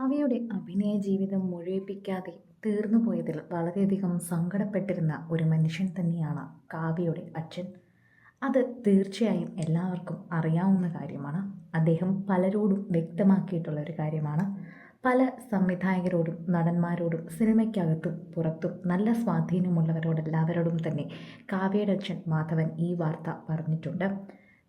കാവ്യയുടെ അഭിനയ ജീവിതം മുഴുവിപ്പിക്കാതെ തീർന്നു പോയതിൽ വളരെയധികം സങ്കടപ്പെട്ടിരുന്ന ഒരു മനുഷ്യൻ തന്നെയാണ് കാവ്യയുടെ അച്ഛൻ. അത് തീർച്ചയായും എല്ലാവർക്കും അറിയാവുന്ന കാര്യമാണ്. അദ്ദേഹം പലരോടും വ്യക്തമാക്കിയിട്ടുള്ള ഒരു കാര്യമാണ്. പല സംവിധായകരോടും നടന്മാരോടും സിനിമയ്ക്കകത്തും പുറത്തും നല്ല സ്വാധീനമുള്ളവരോടെല്ലാവരോടും തന്നെ കാവ്യയുടെ അച്ഛൻ മാധവൻ ഈ വാർത്ത പറഞ്ഞിട്ടുണ്ട്.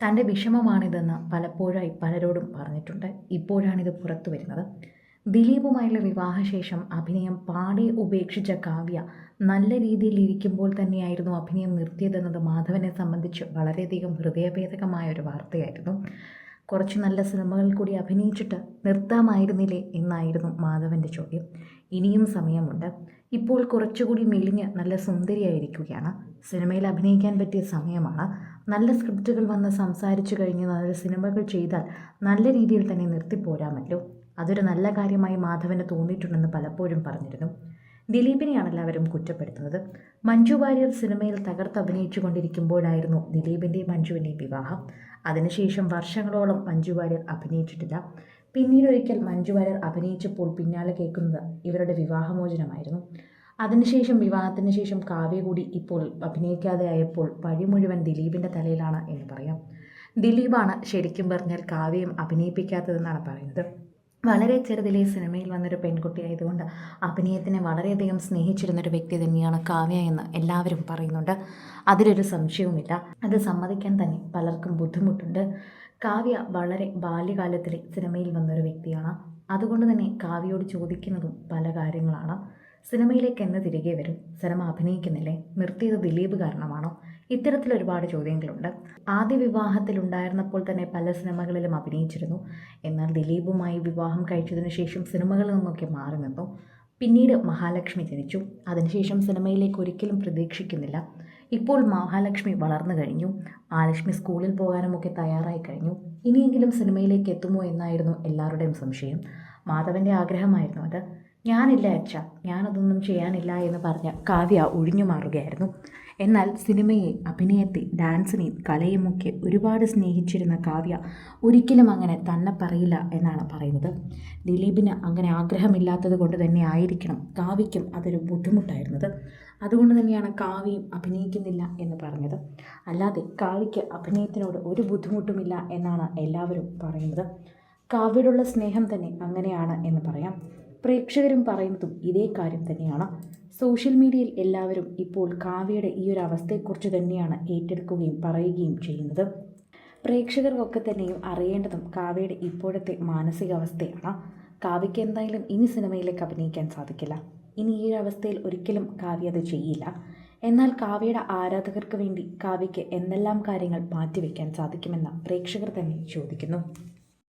തന്റെ വിഷമമാണിതെന്ന് പലപ്പോഴായി പലരോടും പറഞ്ഞിട്ടുണ്ട്. ഇപ്പോഴാണിത് പുറത്തു വരുന്നത്. ദിലീപുമായുള്ള വിവാഹശേഷം അഭിനയം പാടെ ഉപേക്ഷിച്ച കാവ്യ നല്ല രീതിയിൽ ഇരിക്കുമ്പോൾ തന്നെയായിരുന്നു അഭിനയം നിർത്തിയതെന്നത് മാധവനെ സംബന്ധിച്ച് വളരെയധികം ഹൃദയഭേദകമായ ഒരു വാർത്തയായിരുന്നു. കുറച്ച് നല്ല സിനിമകൾ കൂടി അഭിനയിച്ചിട്ട് നിർത്താമായിരുന്നില്ലേ എന്നായിരുന്നു മാധവന്റെ ചോദ്യം. ഇനിയും സമയമുണ്ട്. ഇപ്പോൾ കുറച്ചുകൂടി മെലിഞ്ഞ് നല്ല സുന്ദരിയായിരിക്കുകയാണ്. സിനിമയിൽ അഭിനയിക്കാൻ പറ്റിയ സമയമാണ്. നല്ല സ്ക്രിപ്റ്റുകൾ വന്ന് സംസാരിച്ചു കഴിഞ്ഞ് നല്ല സിനിമകൾ ചെയ്താൽ നല്ല രീതിയിൽ തന്നെ നിർത്തിപ്പോരാമല്ലോ. അതൊരു നല്ല കാര്യമായി മാധവന് തോന്നിയിട്ടുണ്ടെന്ന് പലപ്പോഴും പറഞ്ഞിരുന്നു. ദിലീപിനെയാണ് എല്ലാവരും കുറ്റപ്പെടുത്തുന്നത്. മഞ്ജു വാര്യർ സിനിമയിൽ തകർത്ത് അഭിനയിച്ചു കൊണ്ടിരിക്കുമ്പോഴായിരുന്നു ദിലീപിന്റെയും മഞ്ജുവിന്റെയും വിവാഹം. അതിനുശേഷം വർഷങ്ങളോളം മഞ്ജു വാര്യർ അഭിനയിച്ചിട്ടില്ല. പിന്നീട് ഒരിക്കൽ മഞ്ജു വാര്യർ അഭിനയിച്ചപ്പോൾ പിന്നാലെ കേൾക്കുന്നത് ഇവരുടെ വിവാഹമോചനമായിരുന്നു. അതിനുശേഷം വിവാഹത്തിന് ശേഷം കാവ്യ കൂടി ഇപ്പോൾ അഭിനയിക്കാതെ ആയപ്പോൾ വഴി മുഴുവൻ ദിലീപിന്റെ തലയിലാണ് എന്ന് പറയാം. ദിലീപാണ് ശരിക്കും പറഞ്ഞാൽ കാവ്യം അഭിനയിപ്പിക്കാത്തതെന്നാണ് പറയുന്നത്. വളരെ ചെറുതിലെ സിനിമയിൽ വന്നൊരു പെൺകുട്ടിയായതുകൊണ്ട് അഭിനയത്തിനെ വളരെയധികം സ്നേഹിച്ചിരുന്നൊരു വ്യക്തി തന്നെയാണ് കാവ്യ എന്ന് എല്ലാവരും പറയുന്നുണ്ട്. അതിലൊരു സംശയവുമില്ല. അത് സമ്മതിക്കാൻ തന്നെ പലർക്കും ബുദ്ധിമുട്ടുണ്ട്. കാവ്യ വളരെ ബാല്യകാലത്തിലെ സിനിമയിൽ വന്നൊരു വ്യക്തിയാണ്. അതുകൊണ്ട് തന്നെ കാവ്യയോട് ചോദിക്കുന്നതും പല കാര്യങ്ങളാണ്. സിനിമയിലേക്ക് എന്ന് തിരികെ വരും. സിനിമ അഭിനയിക്കുന്നില്ലേ? നിർത്തിയത് ദിലീപ് കാരണമാണോ? ഇത്തരത്തിൽ ഒരുപാട് ചോദ്യങ്ങളുണ്ട്. ആദ്യ വിവാഹത്തിൽ ഉണ്ടായിരുന്നപ്പോൾ തന്നെ പല സിനിമകളിലും അഭിനയിച്ചിരുന്നു. എന്നാൽ ദിലീപുമായി വിവാഹം കഴിച്ചതിനു ശേഷം സിനിമകളിൽ നിന്നൊക്കെ മാറി നിന്നു. പിന്നീട് മഹാലക്ഷ്മി ജനിച്ചു. അതിനുശേഷം സിനിമയിലേക്ക് ഒരിക്കലും പ്രതീക്ഷിക്കുന്നില്ല. ഇപ്പോൾ മഹാലക്ഷ്മി വളർന്നു കഴിഞ്ഞു. മഹാലക്ഷ്മി സ്കൂളിൽ പോകാനുമൊക്കെ തയ്യാറായി കഴിഞ്ഞു. ഇനിയെങ്കിലും സിനിമയിലേക്ക് എത്തുമോ എന്നായിരുന്നു എല്ലാവരുടെയും സംശയം. മാധവന്റെ ആഗ്രഹമായിരുന്നു അത്. ഞാനില്ല അച്ഛ. ഞാനതൊന്നും ചെയ്യാനില്ല എന്ന് പറഞ്ഞ കാവ്യ ഒഴിഞ്ഞു മാറുകയായിരുന്നു. എന്നാൽ സിനിമയെ അഭിനയത്തെ ഡാൻസിനെയും കലയുമൊക്കെ ഒരുപാട് സ്നേഹിച്ചിരുന്ന കാവ്യ ഒരിക്കലും അങ്ങനെ തന്നെ പറയില്ല എന്നാണ് പറയുന്നത്. ദിലീപിന് അങ്ങനെ ആഗ്രഹമില്ലാത്തത് കൊണ്ട് തന്നെ ആയിരിക്കണം കാവ്യയ്ക്കും അതൊരു ബുദ്ധിമുട്ടായിരുന്നത്. അതുകൊണ്ട് തന്നെയാണ് കാവ്യയും അഭിനയിക്കുന്നില്ല എന്ന് പറഞ്ഞത്. അല്ലാതെ കാവ്യയ്ക്ക് അഭിനയത്തിനോട് ഒരു ബുദ്ധിമുട്ടുമില്ല എന്നാണ് എല്ലാവരും പറയുന്നത്. കാവ്യയോടുള്ള സ്നേഹം തന്നെ അങ്ങനെയാണ് എന്ന് പറയാം. പ്രേക്ഷകരും പറയുന്നതും ഇതേ കാര്യം തന്നെയാണ്. സോഷ്യൽ മീഡിയയിൽ എല്ലാവരും ഇപ്പോൾ കാവ്യയുടെ ഈ ഒരു അവസ്ഥയെക്കുറിച്ച് തന്നെയാണ് ഏറ്റെടുക്കുകയും പറയുകയും ചെയ്യുന്നത്. പ്രേക്ഷകർക്കൊക്കെ തന്നെയും അറിയേണ്ടതും കാവ്യയുടെ ഇപ്പോഴത്തെ മാനസികാവസ്ഥയാണ്. കാവ്യയ്ക്ക് എന്തായാലും ഇനി സിനിമയിലേക്ക് അഭിനയിക്കാൻ സാധിക്കില്ല. ഇനി ഈ ഒരു അവസ്ഥയിൽ ഒരിക്കലും കാവ്യ അത് ചെയ്യില്ല. എന്നാൽ കാവ്യയുടെ ആരാധകർക്ക് വേണ്ടി കാവ്യയ്ക്ക് എന്തെല്ലാം കാര്യങ്ങൾ മാറ്റിവെക്കാൻ സാധിക്കുമെന്ന് പ്രേക്ഷകർ തന്നെ ചോദിക്കുന്നു.